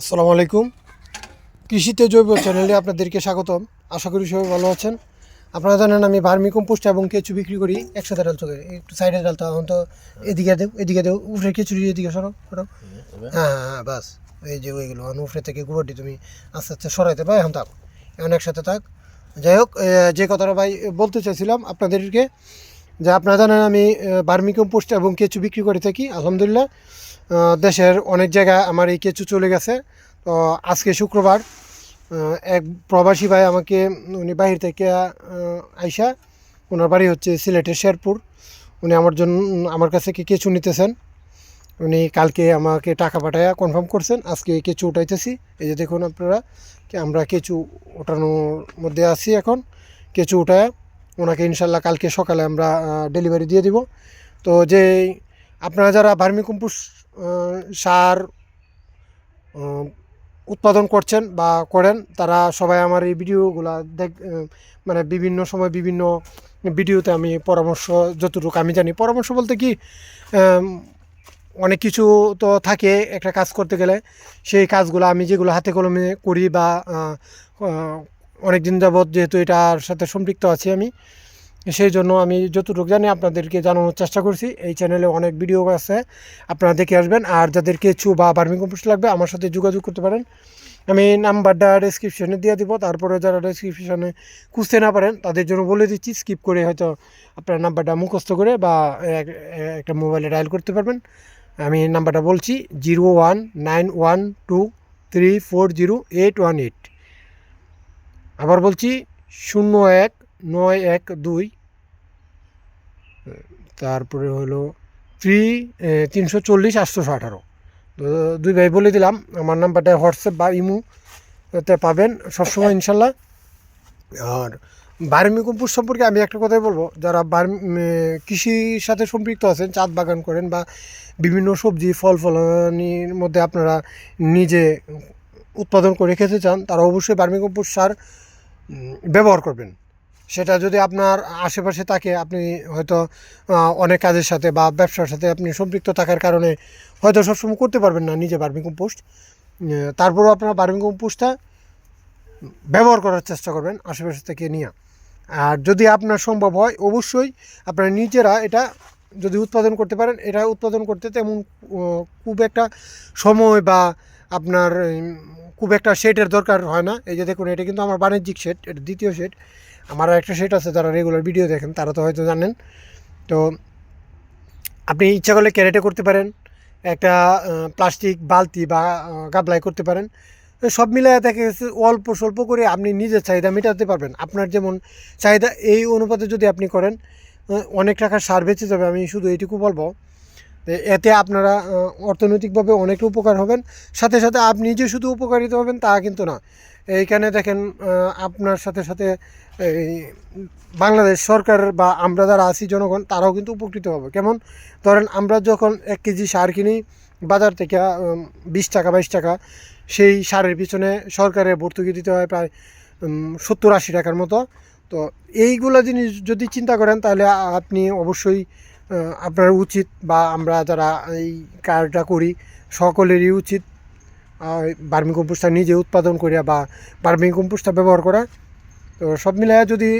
আসসালামু আলাইকুম। কৃষিতে জৈব চ্যানেলে আপনাদেরকে স্বাগতম। আশা করি সবাই ভালো আছেন। আপনারা জানেন আমি ভার্মি কম্পোস্ট এবং কেঁচু বিক্রি করি একসাথে ডালতে হবে একটু সাইডে ডালতে হবে তো এদিকে দেও এদিকে দেও উফরে কেঁচুরি এদিকে সরো সরো। হ্যাঁ হ্যাঁ বাস। এই যে ওইগুলো এখন উফরে থেকে গোবরটি তুমি আস্তে আস্তে সরাইতে পারো। এখন থাক, এখন একসাথে থাক। যাই হোক যে কথাটা ভাই বলতে চাইছিলাম আপনাদেরকে যে আপনারা জানেন আমি ভার্মি কম্পোস্ট এবং কেঁচু বিক্রি করে থাকি, আলহামদুলিল্লাহ। দেশের অনেক জায়গায় আমার এই কেঁচু চলে গেছে। তো আজকে শুক্রবার এক প্রবাসী ভাই আমাকে, উনি বাহির থেকে আইসা, ওনার বাড়ি হচ্ছে সিলেটের শেরপুর। উনি আমার জন্য আমার কাছে কি কেঁচু নিতেছেন? উনি কালকে আমাকে টাকা পাঠায়া কনফার্ম করছেন, আজকে কেঁচু উঠাইতেছি। এই যে দেখুন আপনারা আমরা কেঁচু ওঠানোর মধ্যে আছি এখন। কেঁচু উঠায়া ওনাকে ইনশাল্লাহ কালকে সকালে আমরা ডেলিভারি দিয়ে দিব। তো যে আপনারা যারা ভার্মি কম্পোস্ট সার উৎপাদন করছেন বা করেন, তারা সবাই আমার এই ভিডিওগুলা দেখ মানে বিভিন্ন সময় বিভিন্ন ভিডিওতে আমি পরামর্শ, যতটুকু আমি জানি। পরামর্শ বলতে কি অনেক কিছু তো থাকে একটা কাজ করতে গেলে। সেই কাজগুলো আমি যেগুলো হাতে কলমে করি বা অনেক দিন যাবৎ যেহেতু এটার সাথে সম্পৃক্ত আছি আমি, সেই জন্য আমি যতটুকু জানি আপনাদেরকে জানানোর চেষ্টা করছি। এই চ্যানেলে অনেক ভিডিও আছে, আপনারা দেখে আসবেন। আর যাদের কেঁচু বা বার্মি কম্পোস্ট লাগবে, আমার সাথে যোগাযোগ করতে পারেন। আমি নাম্বারটা ডিসক্রিপশনে দিয়ে দিব, তারপরে যারা ডিসক্রিপশনে খুঁজতে না পারেন, তাদের জন্য বলে দিচ্ছি স্কিপ করে হয়তো আপনার নাম্বারটা মুখস্থ করে বা একটা মোবাইলে ডায়াল করতে পারবেন। আমি নাম্বারটা বলছি zero one nine one two three four zero eight one eight আবার বলছি শূন্য এক, নয় এক, দুই। তারপরে হলো থ্রি তিনশো চল্লিশ আটশোশো আঠারো। দুই ভাই বলে দিলাম, আমার নাম্বারটা হোয়াটসঅ্যাপ বা ইমো তে পাবেন সবসময় ইনশাল্লাহ। আর বার্মি কম্পোস্ট সম্পর্কে আমি একটা কথাই বলব, যারা বার্মি কৃষির সাথে সম্পৃক্ত আছেন, চাঁদ বাগান করেন বা বিভিন্ন সবজি, ফল, ফলানির মধ্যে আপনারা নিজে উৎপাদন করে খেতে চান, তারা অবশ্যই বার্মি কম্পোস্ট সার ব্যবহার করবেন। সেটা যদি আপনার আশেপাশে থাকে, আপনি হয়তো অনেক কাজের সাথে বা ব্যবসার সাথে আপনি সম্পৃক্ত থাকার কারণে হয়তো সবসময় করতে পারবেন না নিজে বার্মি কম্পোস্ট। তারপরেও আপনার বার্মি কম্পোস্টটা ব্যবহার করার চেষ্টা করবেন আশেপাশে থেকে নিয়ে। আর যদি আপনার সম্ভব হয়, অবশ্যই আপনারা নিজেরা এটা যদি উৎপাদন করতে পারেন, এটা উৎপাদন করতে তেমন খুব একটা সময় বা আপনার খুব একটা শেডের দরকার হয় না। এই যে দেখুন এটা কিন্তু আমার বাণিজ্যিক শেড এটা দ্বিতীয় শেড আমার একটা শেড আছে যারা রেগুলার ভিডিও দেখেন তারা তো হয়তো জানেন। তো আপনি ইচ্ছা করলে ক্যারেটে করতে পারেন একটা প্লাস্টিক বালতি বা আহ, গাবলায় করতে পারেন। সব মিলিয়ে দেখা গেছে অল্প স্বল্প করে আপনি নিজের চাহিদা মেটাতে পারবেন। আপনার যেমন চাহিদা এই অনুপাতে যদি আপনি করেন অনেক টাকা সার বেঁচে যাবে আমি শুধু এইটুকু বলব। এতে আপনারা অর্থনৈতিকভাবে অনেক উপকার হবেন। সাথে সাথে আপনি যে শুধু উপকারিত হবেন তা কিন্তু না। এইখানে দেখেন আপনার সাথে সাথে এই বাংলাদেশ সরকার বা আমরা যারা আছি জনগণ, তারাও কিন্তু উপকৃত হবে। কেমন? ধরেন আমরা যখন এক কেজি সার কিনি, বাজার থেকে বিশ টাকা, বাইশ টাকা, সেই সারের পিছনে সরকারের ভর্তুকি দিতে হয় প্রায় সত্তর আশি টাকার মতো। তো এইগুলো জিনিস যদি চিন্তা করেন, তাহলে আপনি অবশ্যই আপনার উচিত বা আমরা যারা এই কাজটা করি, সকলেরই উচিত বার্মি কম্পোস্টটা নিজে উৎপাদন করিয়া বা বার্মি কম্পোস্টটা ব্যবহার করা। তো সব মিলিয়ে যদি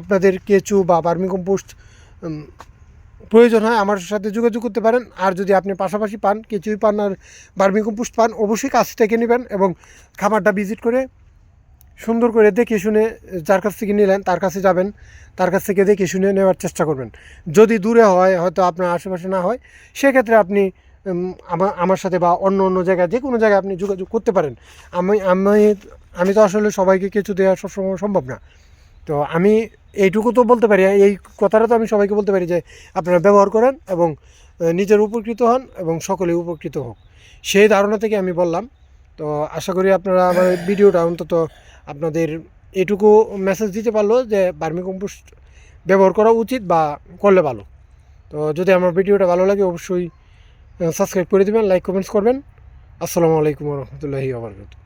আপনাদের কেঁচু বা বার্মি কম্পোস্ট প্রয়োজন হয়, আমার সাথে যোগাযোগ করতে পারেন। আর যদি আপনি পাশাপাশি পান কিছুই পান আর বার্মি কম্পোস্ট পান, অবশ্যই কাছ থেকে নেবেন এবং খামারটা ভিজিট করে সুন্দর করে দেখে শুনে, যার কাছ থেকে নিলেন, তার কাছে যাবেন, তার কাছ থেকে দেখে শুনে নেওয়ার চেষ্টা করবেন। যদি দূরে হয়, হয়তো আপনার আশেপাশে না হয়, সেক্ষেত্রে আপনি আমার সাথে বা অন্য অন্য জায়গায়, যে কোনো জায়গায় আপনি যোগাযোগ করতে পারেন। আমি আমি আমি তো আসলে সবাইকে কিছু দেওয়া সবসময় সম্ভব না। তো আমি এইটুকু তো বলতে পারি, এই কথাটা তো আমি সবাইকে বলতে পারি যে, আপনারা ব্যবহার করেন এবং নিজের উপকৃত হন এবং সকলে উপকৃত হোক। সেই ধারণা থেকে আমি বললাম তো আশা করি আপনারা আমার ভিডিওটা অন্তত আপনাদের এটুকু মেসেজ দিতে পারল যে বার্মি কম্পোস্ট ব্যবহার করা উচিত বা করলে ভালো। তো যদি আমার ভিডিওটা ভালো লাগে অবশ্যই সাবস্ক্রাইব করে দেবেন লাইক কমেন্টস করবেন। আসসালামু আলাইকুম রহমতুল্লাহি আবরকাত